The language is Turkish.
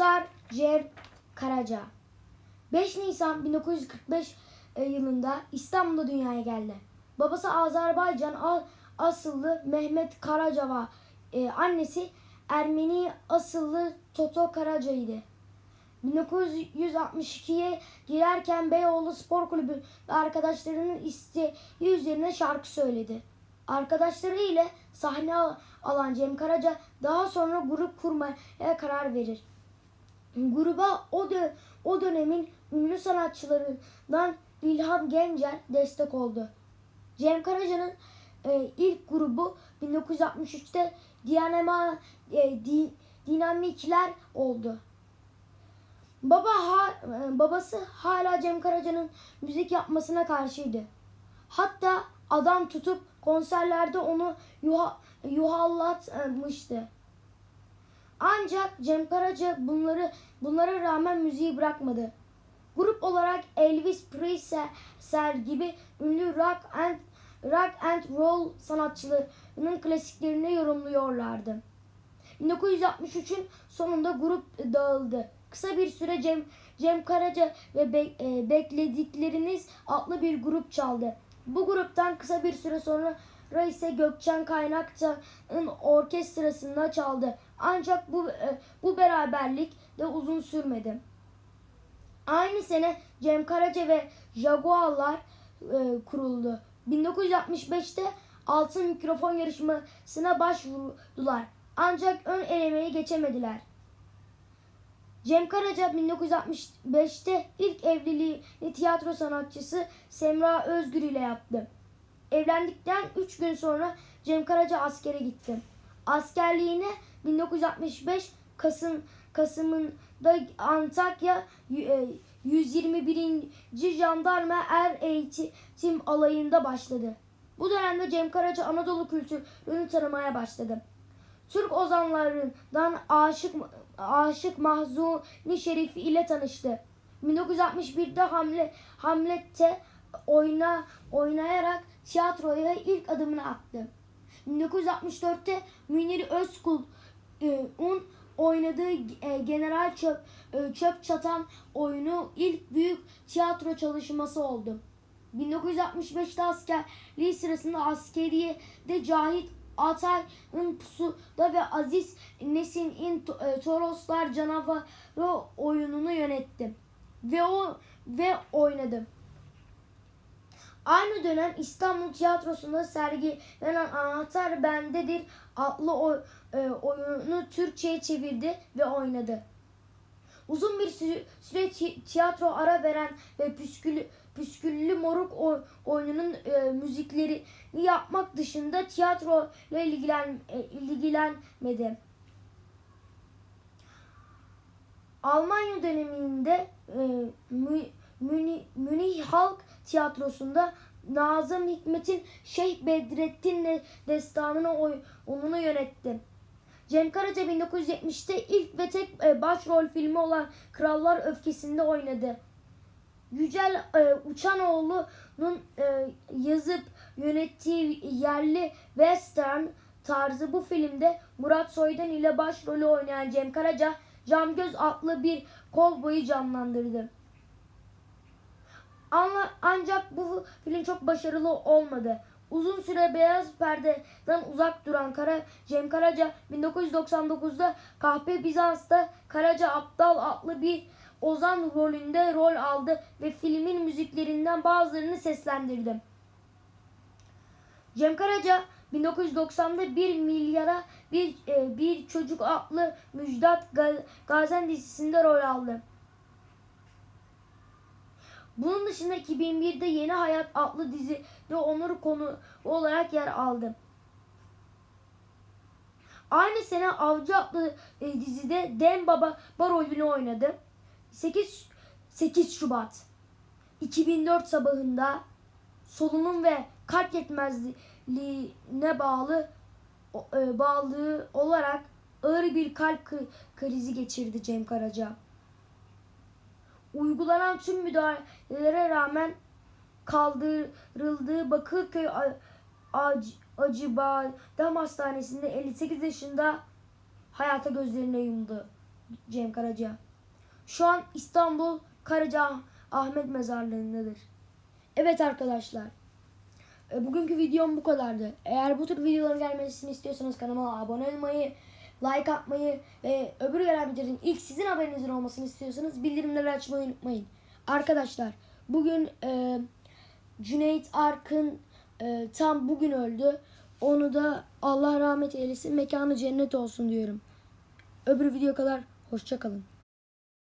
Muhtar Cem Karaca 5 Nisan 1945 e, yılında İstanbul'da dünyaya geldi. Babası Azerbaycan asıllı Mehmet Karacava, e, annesi Ermeni asıllı Toto Karaca'ydı. 1962'ye girerken Beyoğlu Spor Kulübü arkadaşlarının isteği üzerine şarkı söyledi. Arkadaşları ile sahne al- alan Cem Karaca daha sonra grup kurmaya karar verir. Gruba o, dö- o dönemin ünlü sanatçılarından İlham Gencer destek oldu. Cem Karaca'nın e, ilk grubu 1963'te Diyanema e, Di- Dinamikler oldu. Baba ha, e, babası hala Cem Karaca'nın müzik yapmasına karşıydı. Hatta adam tutup konserlerde onu yuha, yuhallatmıştı. Ancak Cem Karaca bunları bunlara rağmen müziği bırakmadı. Grup olarak Elvis Presley gibi ünlü rock and rock and roll sanatçılarının klasiklerini yorumluyorlardı. 1963'ün sonunda grup dağıldı. Kısa bir süre Cem, Cem Karaca ve Be- e, Bekledikleriniz adlı bir grup çaldı. Bu gruptan kısa bir süre sonra ise Gökçen Kaynakçı'nın orkestrasında çaldı. Ancak bu e, bu beraberlik de uzun sürmedi. Aynı sene Cem Karaca ve Jaguarlar e, kuruldu. 1965'te altın mikrofon yarışmasına başvurdular. Ancak ön elemeyi geçemediler. Cem Karaca 1965'te ilk evliliğini tiyatro sanatçısı Semra Özgür ile yaptı. Evlendikten 3 gün sonra Cem Karaca askere gitti. Askerliğine 1965 Kasım Kasım'ında Antakya e, 121. Jandarma Er Eğitim Alayı'nda başladı. Bu dönemde Cem Karaca Anadolu kültürünü tanımaya başladı. Türk ozanlarından Aşık Aşık Mahzuni Şerif ile tanıştı. 1961'de Hamle Hamlet'te oyna oynayarak tiyatroya ilk adımını attı. 1964'te Münir Özkul'un oynadığı e, General Çöp, e, Çöp Çatan oyunu ilk büyük tiyatro çalışması oldu. 1965'te askerliği sırasında askeriyede Cahit Atay'ın Pusu'da ve Aziz Nesin'in To- e, Toroslar Canavarı oyununu yönetti. Ve o ve oynadı. Aynı dönem İstanbul Tiyatrosu'nda sergilenen Anahtar Bendedir adlı oy- e, oyunu Türkçe'ye çevirdi ve oynadı. Uzun bir sü- süre ti- tiyatro ara veren ve püsküllü, püsküllü moruk o- oyununun e, müziklerini yapmak dışında tiyatro ile ilgilen, e, ilgilenmedi. Almanya döneminde Tiyatrosu'nda Nazım Hikmet'in Şeyh Bedrettin destanını oy- oyununu yönetti. Cem Karaca 1970'te ilk ve tek e, başrol filmi olan Krallar Öfkesi'nde oynadı. Yücel e, Uçanoğlu'nun e, yazıp yönettiği yerli western tarzı bu filmde Murat Soydan ile başrolü oynayan Cem Karaca Camgöz adlı bir kovboyu canlandırdı. Ama ancak bu film çok başarılı olmadı. Uzun süre beyaz perdeden uzak duran Kara, Cem Karaca 1999'da Kahpe Bizans'ta Karaca Aptal adlı bir Ozan rolünde rol aldı ve filmin müziklerinden bazılarını seslendirdi. Cem Karaca 1990'da 1 milyara bir, e, bir çocuk adlı Müjdat Ga- Gazen dizisinde rol aldı. Bunun dışında 2001'de Yeni Hayat adlı dizide onur konu olarak yer aldı. Aynı sene Avcı adlı e, dizide Dem Baba rolünü oynadı. 8 8 Şubat 2004 sabahında solunum ve kalp yetmezliğine bağlı e, bağlı olarak ağır bir kalp kri- krizi geçirdi Cem Karaca. Uygulanan tüm müdahalelere rağmen kaldırıldığı Bakırköy Ac- Acıbadem Hastanesi'nde 58 yaşında hayata gözlerini yumdu. Cem Karaca. Şu an İstanbul Karaca Ahmet Mezarlığı'ndadır. Evet arkadaşlar. e, Bugünkü videom bu kadardı. Eğer bu tür videoların gelmesini istiyorsanız kanalıma abone olmayı, like atmayı ve öbür gelen videoların ilk sizin haberinizin olmasını istiyorsanız bildirimleri açmayı unutmayın. Arkadaşlar bugün e, Cüneyt Arkın e, tam bugün öldü. Onu da Allah rahmet eylesin mekanı cennet olsun diyorum. Öbür video kadar hoşça kalın.